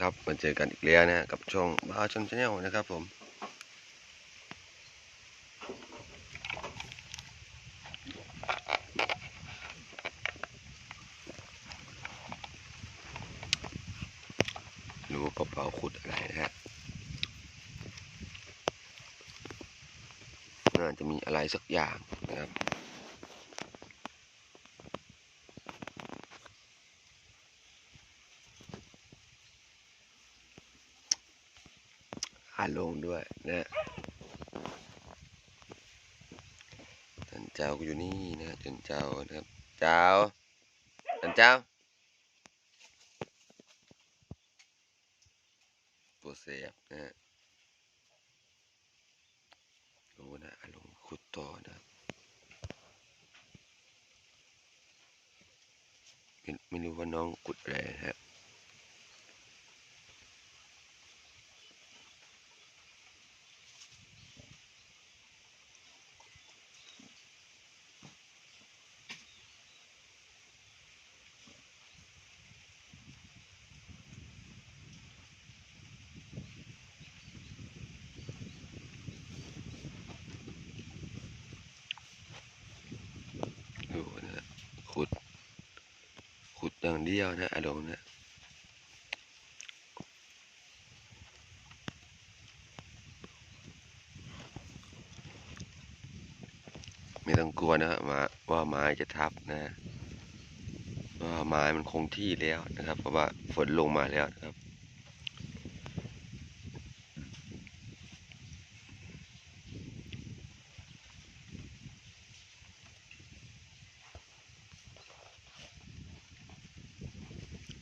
ครับมาเจอกันอีกแล้วนะกับช่องบ้าชนชาแนลนะครับผมรู้ว่าเป่าขุดอะไรนะฮะน่าจะมีอะไรสักอย่างนะครับ หาลงด้วยนะจันเจ้าก็อยู่นี่นะจันเจ้านะครับ เจ้าจันเจ้าตัวเสียบนะฮะดูนะอาลงขุดต่อนะไม่รู้ว่าน้องขุดอะไรนะฮะ ดูนะฮะขุด ขุด อย่างเดียวนะอารมณ์นะไม่ต้องกลัวนะฮะมาว่าไม้จะทับนะว่าไม้มันคงที่แล้วนะครับ เพราะว่าฝนลงมาแล้วนะครับ หลงหลงเฟยโอ้ยไอ้จอยไปโดนอะไรมานะฮะจอย มานี่ไหม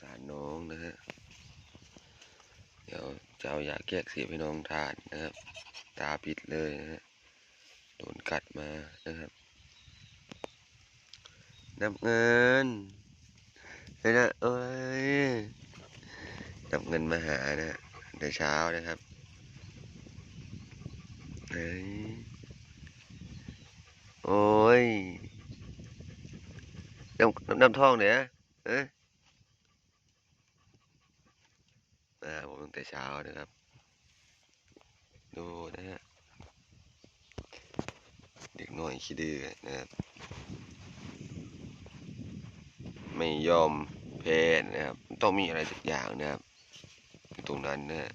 สารน้องนะฮะ เดี๋ยวจะเอายาแก้เสียให้น้องทานนะครับ ตาปิดเลยนะฮะ โดนกัดมานะครับนับเงินเฮ้ยนะเอ้ยนับเงินมาหานะแต่เช้านะครับเฮ้ยโอ้ยน้ำน้ำน้ำท่องเนี่ยเอ้ยมาผมตั้ง แต่เช้านะครับ ดูนะฮะเด็กน้อยขี้ดื้อนะครับไม่ยอมแพ้นะครับ ต้องมีอะไรสักอย่างนะครับ ตรงนั้นนะฮะ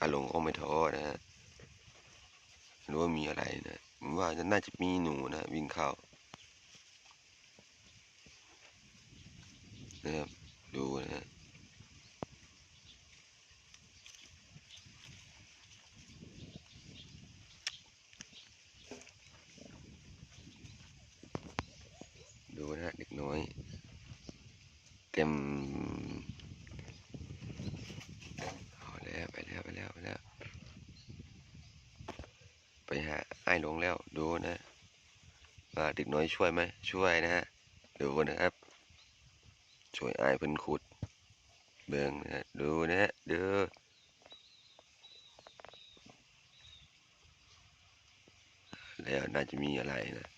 อารมณ์ก็ไม่ท้อนะฮะหรือว่ามีอะไรนะผมว่าจะน่าจะมีหนูนะวิ่งเข้านะครับดูนะฮะดูนะฮะเด็กน้อย เต็มเอาแล้วไปแล้วไปแล้วไปแล้ว ไปหาไอ้หลงแล้วดูนะว่าเด็กน้อยช่วยไหมช่วยนะฮะดูนะครับ ช่วยไอ้เพิ่นขุด เบิ่งนะดูนะฮะเด้อแล้วน่าจะมีอะไรนะ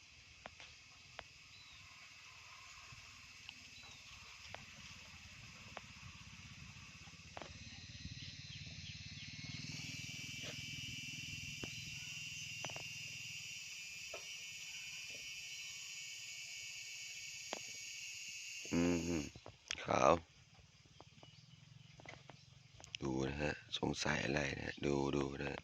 อืมขาวดูนะฮะ สงสัยอะไรนะ ดูดูนะฮะ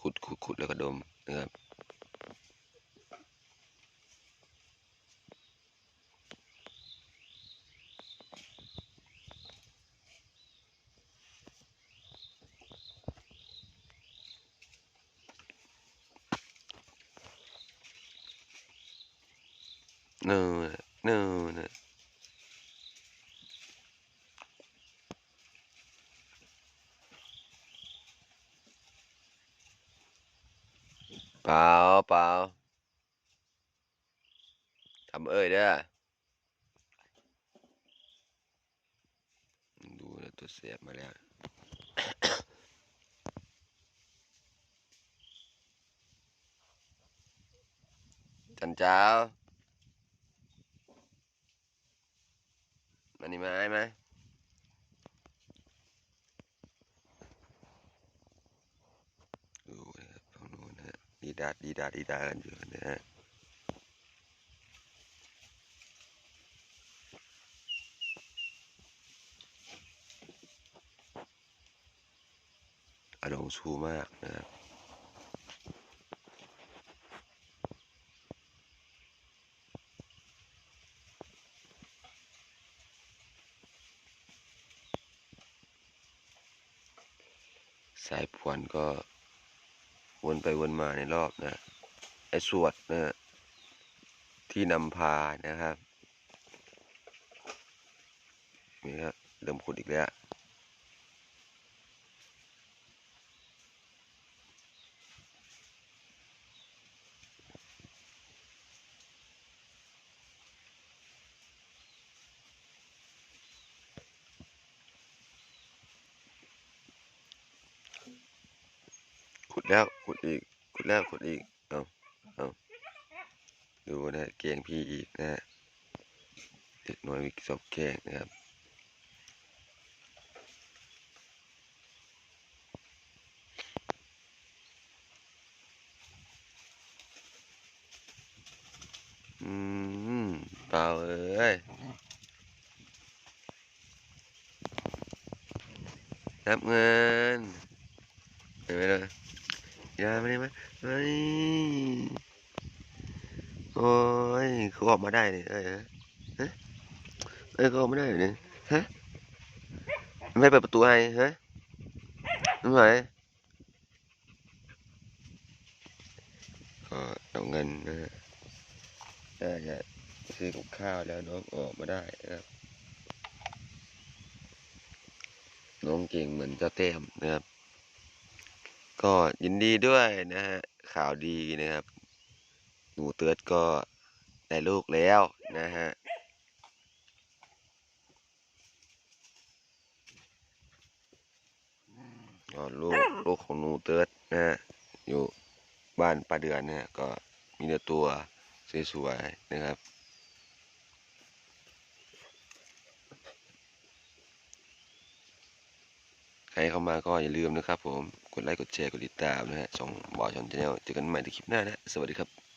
ขุดขุดขุดแล้วก็ดมนะครับ No, no, no. Bảo, bảo. Thầm ơi đó. Đùa là tôi xẹp mà lẹ. จันเจ้า วันนี่มาไอ้ไหมดูนะครับฝั่งนู้นนะฮะดีดาดดีดาดดีดากันอยู่นะฮะอารมณ์ชูมากนะครับ สายพวนก็วนไปวนมาในรอบนะ ไอ้สวดนะที่นำพานะครับ นี่ครับเริ่มขุดอีกแล้ว แล้วขุดอีกขุดแล้วขุดอีก เอาเอาดูนะเกงพี่อีกนะฮะเด็กน้อยวิกศพแกงนะครับอืมเปล่าเอ้ยนับเงินเห็นไหมล่ะ ยาไม่ได้ไหมเฮ้ยโอ้ยเขาออกมาได้เนี่ยเอ้ยฮะฮะเอ้ยเขาออกมาได้เนี่ยฮะไม่เปิดประตูให้ฮะทำไมก็เอาเงินนะฮะได้จะซื้อกับข้าวแล้วน้องออกมาได้นะครับน้องเก่งเหมือนเจ้าเต้มนะครับ ก็ยินดีด้วยนะฮะข่าวดีนะครับ หนูเติร์ดก็ได้ลูกแล้วนะฮะก็ลูกลูกของหนูเติร์ดนะฮะอยู่บ้านป้าเดือนนะฮะก็มีแต่ตัวสวยๆนะครับ ใค รเข้ามาก็อย่าลืมนะครับผม กดไลค์ กดแชร์ กดติดตามนะฮะช่องบอชอนชาแนลเจอกันใหม่ในคลิปหน้านะ สวัสดีครับ